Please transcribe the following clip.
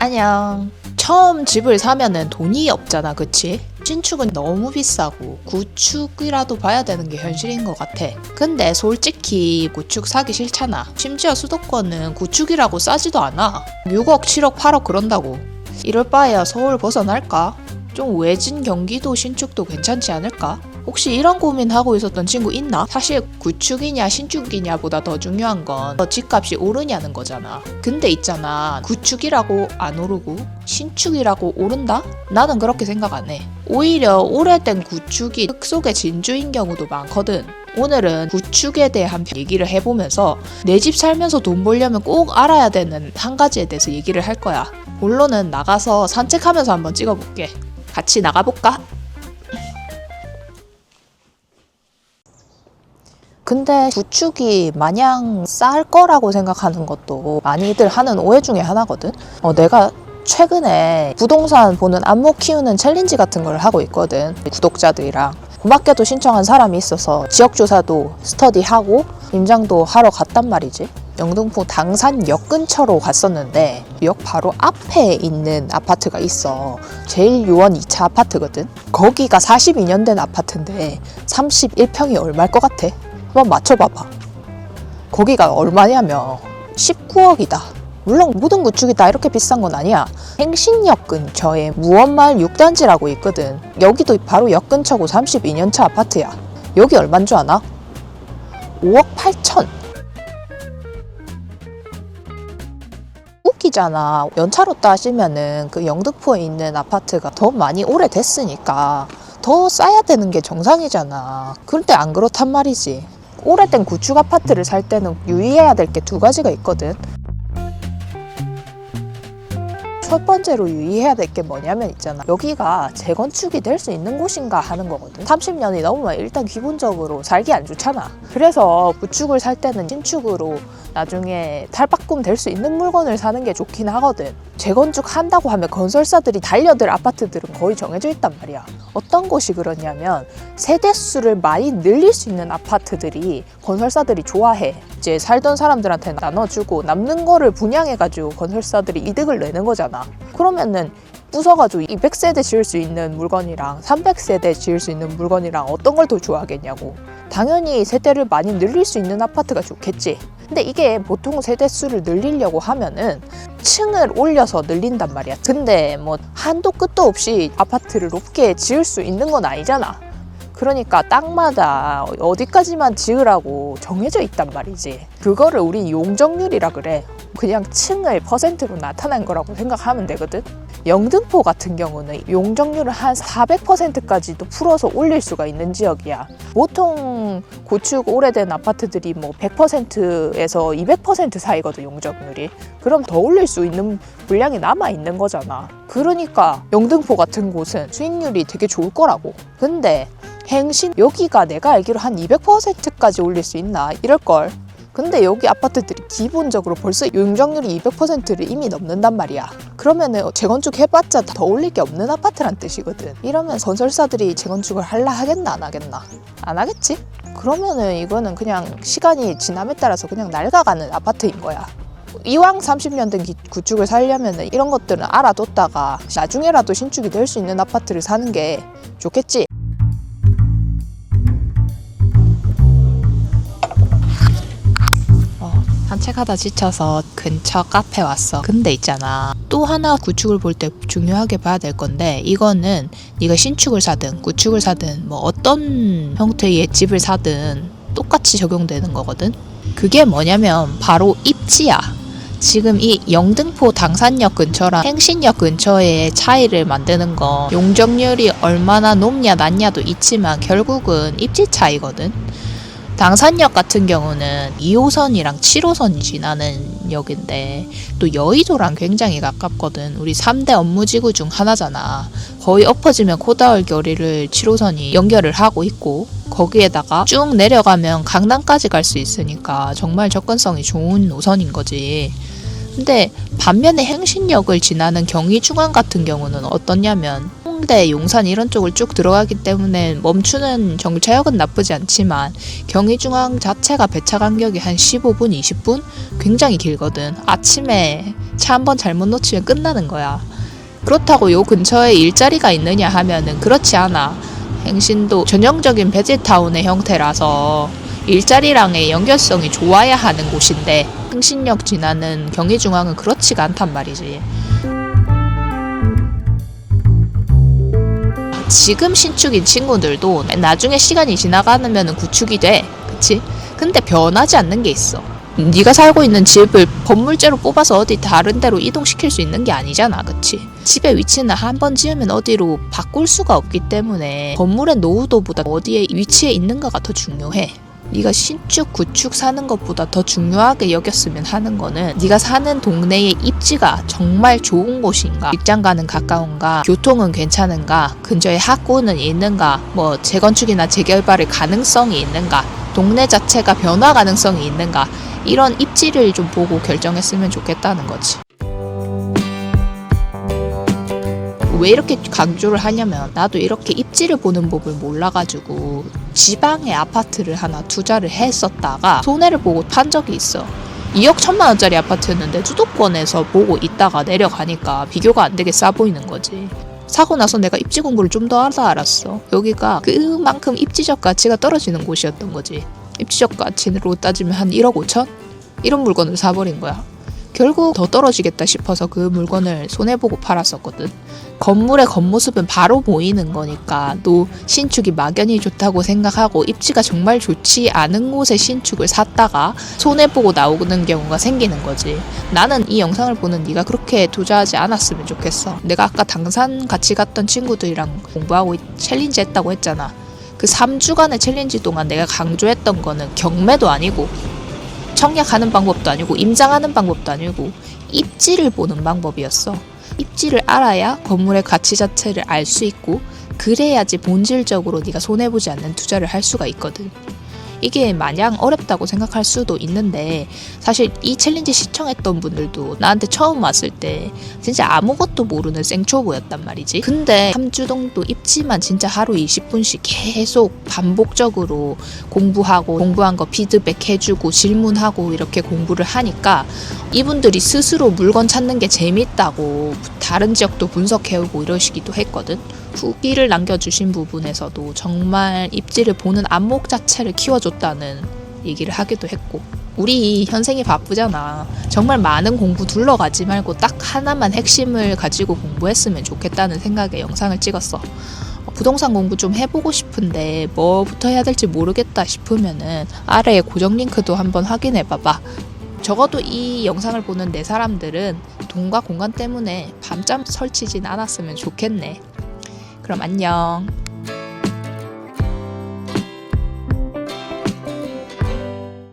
안녕. 처음 집을 사면은 돈이 없잖아, 그치? 신축은 너무 비싸고 구축이라도 봐야 되는 게 현실인 것 같아. 근데 솔직히 구축 사기 싫잖아. 심지어 수도권은 구축이라고 싸지도 않아. 6억, 7억, 8억 그런다고. 이럴 바에야 서울 벗어날까? 좀 외진 경기도 신축도 괜찮지 않을까? 혹시 이런 고민하고 있었던 친구 있나? 사실 구축이냐 신축이냐보다 더 중요한 건 집값이 오르냐는 거잖아. 근데 있잖아. 구축이라고 안 오르고 신축이라고 오른다? 나는 그렇게 생각 안 해. 오히려 오래된 구축이 흙 속의 진주인 경우도 많거든. 오늘은 구축에 대한 얘기를 해보면서 내 집 살면서 돈 벌려면 꼭 알아야 되는 한 가지에 대해서 얘기를 할 거야. 물론은 나가서 산책하면서 한번 찍어볼게. 같이 나가볼까? 근데 구축이 마냥 쌀 거라고 생각하는 것도 많이들 하는 오해 중에 하나거든. 어, 내가 최근에 부동산 보는 안목 키우는 챌린지 같은 걸 하고 있거든. 구독자들이랑. 고맙게도 신청한 사람이 있어서 지역조사도 스터디하고 임장도 하러 갔단 말이지. 영등포 당산역 근처로 갔었는데 역 바로 앞에 있는 아파트가 있어. 제일 요원 2차 아파트거든. 거기가 42년 된 아파트인데 31평이 얼마일 것 같아? 한번 맞춰봐봐. 거기가 얼마냐면 19억이다. 물론 모든 구축이 다 이렇게 비싼 건 아니야. 행신역 근처에 무원마을 6단지라고 있거든. 여기도 바로 역 근처고 32년차 아파트야. 여기 얼만 줄 아나? 5억 8천. 웃기잖아. 연차로 따지면은 그 영등포에 있는 아파트가 더 많이 오래됐으니까 더 싸야 되는 게 정상이잖아. 그런데 안 그렇단 말이지. 오래된 구축 아파트를 살 때는 유의해야 될 게 두 가지가 있거든. 첫 번째로 유의해야 될 게 뭐냐면 있잖아. 여기가 재건축이 될 수 있는 곳인가 하는 거거든. 30년이 넘으면 일단 기본적으로 살기 안 좋잖아. 그래서 구축을 살 때는 신축으로 나중에 탈바꿈 될 수 있는 물건을 사는 게 좋긴 하거든. 재건축 한다고 하면 건설사들이 달려들 아파트들은 거의 정해져 있단 말이야. 어떤 곳이 그러냐면 세대수를 많이 늘릴 수 있는 아파트들이 건설사들이 좋아해. 이제 살던 사람들한테 나눠주고 남는 거를 분양해가지고 건설사들이 이득을 내는 거잖아. 그러면은 부숴가지고 200세대 지을 수 있는 물건이랑 300세대 지을 수 있는 물건이랑 어떤 걸 더 좋아하겠냐고. 당연히 세대를 많이 늘릴 수 있는 아파트가 좋겠지. 근데 이게 보통 세대 수를 늘리려고 하면은 층을 올려서 늘린단 말이야. 근데 뭐 한도 끝도 없이 아파트를 높게 지을 수 있는 건 아니잖아. 그러니까 땅마다 어디까지만 지으라고 정해져 있단 말이지. 그거를 우리 용적률이라 그래. 그냥 층을 퍼센트로 나타난 거라고 생각하면 되거든. 영등포 같은 경우는 용적률을 한 400%까지도 풀어서 올릴 수가 있는 지역이야. 보통 고축 오래된 아파트들이 뭐 100%에서 200% 사이거든, 용적률이. 그럼 더 올릴 수 있는 물량이 남아 있는 거잖아. 그러니까 영등포 같은 곳은 수익률이 되게 좋을 거라고. 근데 행신 여기가 내가 알기로 한 200%까지 올릴 수 있나 이럴 걸. 근데 여기 아파트들이 기본적으로 벌써 용적률이 200%를 이미 넘는단 말이야. 그러면은 재건축 해봤자 더 올릴 게 없는 아파트란 뜻이거든. 이러면 건설사들이 재건축을 할라 하겠나 안 하겠나? 안 하겠지? 그러면은 이거는 그냥 시간이 지남에 따라서 그냥 낡아가는 아파트인 거야. 이왕 30년 된 기- 구축을 살려면은 이런 것들은 알아뒀다가 나중에라도 신축이 될 수 있는 아파트를 사는 게 좋겠지. 어, 산책하다 지쳐서 근처 카페 왔어. 근데 있잖아. 또 하나 구축을 볼 때 중요하게 봐야 될 건데 이거는 네가 신축을 사든 구축을 사든 뭐 어떤 형태의 집을 사든 똑같이 적용되는 거거든. 그게 뭐냐면 바로 입지야. 지금 이 영등포 당산역 근처랑 행신역 근처의 차이를 만드는 거 용적률이 얼마나 높냐 낮냐도 있지만 결국은 입지 차이거든. 당산역 같은 경우는 2호선이랑 7호선이 지나는 역인데 또 여의도랑 굉장히 가깝거든. 우리 3대 업무지구 중 하나잖아. 거의 엎어지면 코다울 교리를 7호선이 연결을 하고 있고 거기에다가 쭉 내려가면 강남까지 갈 수 있으니까 정말 접근성이 좋은 노선인 거지. 근데 반면에 행신역을 지나는 경의중앙 같은 경우는 어떻냐면 홍대, 용산 이런 쪽을 쭉 들어가기 때문에 멈추는 정차역은 나쁘지 않지만 경의중앙 자체가 배차 간격이 한 15분, 20분? 굉장히 길거든. 아침에 차 한 번 잘못 놓치면 끝나는 거야. 그렇다고 요 근처에 일자리가 있느냐 하면은 그렇지 않아. 행신도 전형적인 베지타운의 형태라서 일자리랑의 연결성이 좋아야 하는 곳인데 행신역 지나는 경의중앙은 그렇지가 않단 말이지. 지금 신축인 친구들도 나중에 시간이 지나가면 구축이 돼. 그치? 근데 변하지 않는 게 있어. 네가 살고 있는 집을 건물째로 뽑아서 어디 다른 데로 이동시킬 수 있는 게 아니잖아. 그치? 집의 위치는 한 번 지으면 어디로 바꿀 수가 없기 때문에 건물의 노후도보다 어디에 위치해 있는가가 더 중요해. 네가 신축, 구축 사는 것보다 더 중요하게 여겼으면 하는 거는 네가 사는 동네의 입지가 정말 좋은 곳인가, 직장 가는 가까운가, 교통은 괜찮은가, 근처에 학구는 있는가, 뭐 재건축이나 재개발의 가능성이 있는가, 동네 자체가 변화 가능성이 있는가 이런 입지를 좀 보고 결정했으면 좋겠다는 거지. 왜 이렇게 강조를 하냐면 나도 이렇게 입지를 보는 법을 몰라가지고 지방에 아파트를 하나 투자를 했었다가 손해를 보고 판 적이 있어. 2억 천만 원짜리 아파트였는데 수도권에서 보고 있다가 내려가니까 비교가 안 되게 싸 보이는 거지. 사고 나서 내가 입지 공부를 좀 더 하다 알았어. 여기가 그만큼 입지적 가치가 떨어지는 곳이었던 거지. 입지적 가치로 따지면 한 1억 5천? 이런 물건을 사버린 거야. 결국 더 떨어지겠다 싶어서 그 물건을 손해보고 팔았었거든. 건물의 겉모습은 바로 보이는 거니까 또 신축이 막연히 좋다고 생각하고 입지가 정말 좋지 않은 곳에 신축을 샀다가 손해보고 나오는 경우가 생기는 거지. 나는 이 영상을 보는 네가 그렇게 투자하지 않았으면 좋겠어. 내가 아까 당산 같이 갔던 친구들이랑 공부하고 챌린지 했다고 했잖아. 그 3주간의 챌린지 동안 내가 강조했던 거는 경매도 아니고 청약하는 방법도 아니고 임장하는 방법도 아니고 입지를 보는 방법이었어. 입지를 알아야 건물의 가치 자체를 알 수 있고 그래야지 본질적으로 네가 손해 보지 않는 투자를 할 수가 있거든. 이게 마냥 어렵다고 생각할 수도 있는데 사실 이 챌린지 시청했던 분들도 나한테 처음 왔을 때 진짜 아무것도 모르는 생초보였단 말이지. 근데 삼주동도 입지만 진짜 하루 20분씩 계속 반복적으로 공부하고 공부한 거 피드백 해주고 질문하고 이렇게 공부를 하니까 이분들이 스스로 물건 찾는 게 재밌다고 다른 지역도 분석해오고 이러시기도 했거든. 후기를 남겨주신 부분에서도 정말 입지를 보는 안목 자체를 키워줬다는 얘기를 하기도 했고 우리 현생이 바쁘잖아. 정말 많은 공부 둘러가지 말고 딱 하나만 핵심을 가지고 공부했으면 좋겠다는 생각에 영상을 찍었어. 어, 부동산 공부 좀 해보고 싶은데 뭐부터 해야 될지 모르겠다 싶으면은 아래에 고정 링크도 한번 확인해 봐봐. 적어도 이 영상을 보는 내 사람들은 돈과 공간 때문에 밤잠 설치진 않았으면 좋겠네. 그럼 안녕.